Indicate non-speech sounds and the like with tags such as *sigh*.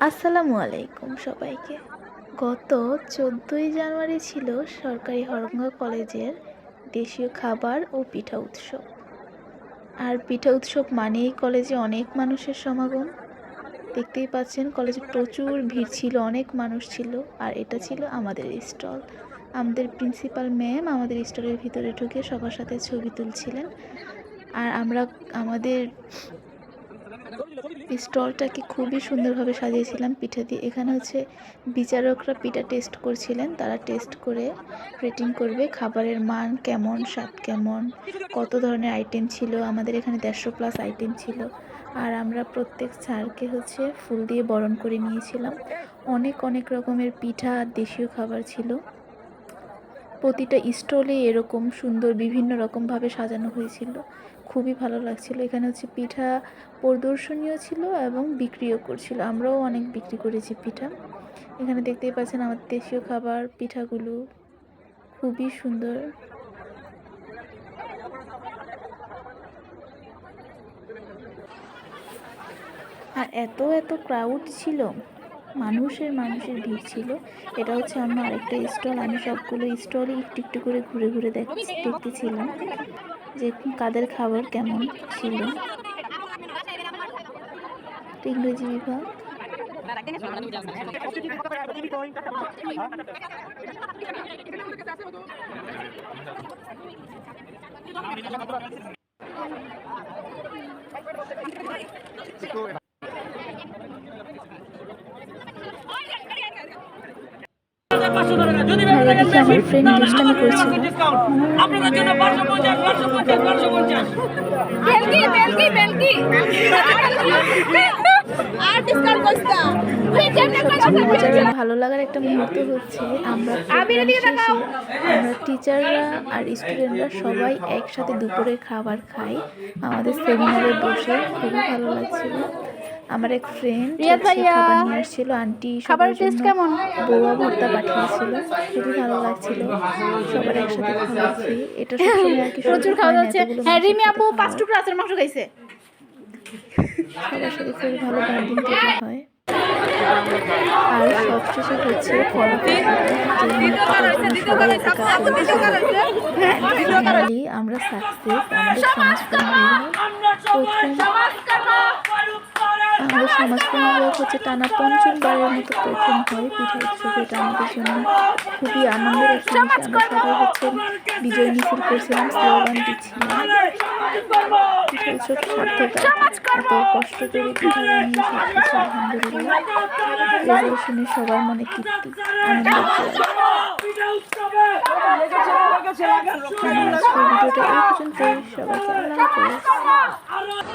আসসালামু আলাইকুম সবাইকে। গত চোদ্দোই জানুয়ারি ছিল সরকারি হরঙ্গা কলেজের দেশীয় খাবার ও পিঠা উৎসব। আর পিঠা উৎসব মানেই কলেজে অনেক মানুষের সমাগম। দেখতেই পাচ্ছেন, কলেজে প্রচুর ভিড় ছিল, অনেক মানুষ ছিল, আর এটা ছিল আমাদের স্টল। আমাদের প্রিন্সিপাল ম্যাম আমাদের স্টলের ভিতরে ঢুকে সবার সাথে ছবি তুলছিলেন। আর আমরা, আমাদের স্টলটাকে খুবই সুন্দরভাবে সাজিয়েছিলাম পিঠা দিয়ে। এখানে হচ্ছে বিচারকরা পিঠা টেস্ট করছিলেন, তারা টেস্ট করে রেটিং করবে খাবারের মান কেমন, স্বাদ কেমন, কত ধরনের আইটেম ছিল, আমাদের এখানে দেড়শো প্লাস আইটেম ছিল। আর আমরা প্রত্যেক স্যারকে হচ্ছে ফুল দিয়ে বরণ করে নিয়েছিলাম। অনেক অনেক রকমের পিঠা আর দেশীয় খাবার ছিল। প্রতিটা স্টলে এরকম সুন্দর বিভিন্ন রকমভাবে সাজানো হয়েছিল। খুবই ভালো লাগছিল। এখানে হচ্ছে পিঠা প্রদর্শনীয় ছিল এবং বিক্রিও করছিল। আমরাও অনেক বিক্রি করেছি পিঠা। এখানে দেখতেই পাচ্ছেন আমাদের দেশীয় খাবার, পিঠাগুলো খুবই সুন্দর। আর এত এত ক্রাউড ছিল। মানুষের মানুষের ভিড় ছিল। এটা হচ্ছে অন্য আরেকটা স্টল আমি সবগুলো স্টলই একটু একটু করে ঘুরে ঘুরে দেখ দেখতেছিলাম যে কাদের খাবার কেমন ছিল। ইংরেজি বিভাগ ভাইয়া দেখি আমার ফ্রেন্ড দুষ্টামি করছিল আপনাদের জন্য পাঁচশো পঞ্চাশ পাঁচশো পঞ্চাশ পাঁচশো পঞ্চাশ বেলকি বেলকি বেলকি আর ডিসকাউন্ট করতা সবচেয়ে মজার আর ভালো লাগার একটা মুহূর্ত হচ্ছে আমরা শেষে আমরা টিচাররা আর স্টুডেন্টরা সবাই একসাথে দুপুরে খাবার খাই। আমাদের সেমিনারে বসে খুবই ভালো লাগছিল। আমার এক ফ্রেন্ড রিয়াদ ভাইয়া। খাবার নিয়ে আসছিল আন্টি খাবারের taste কেমন? বৌয়া ভর্তা পাঠিয়েছিল খুবই ভালো লাগছিল সবার একসাথে খাওয়াচ্ছি এটা *laughs* প্রচুর খাওয়া যাচ্ছে। হ্যাঁ রিমি আপু পাঁচ খাওয়ার। টুকরো আচার মাংস খাইছে। সবার সাথে খুবই ভালো বন্ডিং তৈরি হয়। আর সবশেষে হচ্ছে আমরা সাকসেস আমাদের সমাজকর্মী প্রথম আমাদের সমাজকর্মী হচ্ছে টানা পঞ্চমবারের মতো প্রথম হয় পিঠা উৎসবে এটা আমাদের জন্য খুবই আনন্দের একটা বিষয় আমরা সবাই হচ্ছে বিজয় মিছিল করছিলাম স্লোগান দিচ্ছিলাম। পিঠা উৎসব সার্থক এত কষ্ট করে পিঠা বানিয়ে সব কিছু আলহামদুলিল্লাহ। এগুলো শুনে সবার মনে তৃপ্তি। আনন্দ। আমার আজকের ভিডিওটা এই পর্যন্তই। সবাইকে আল্লাহ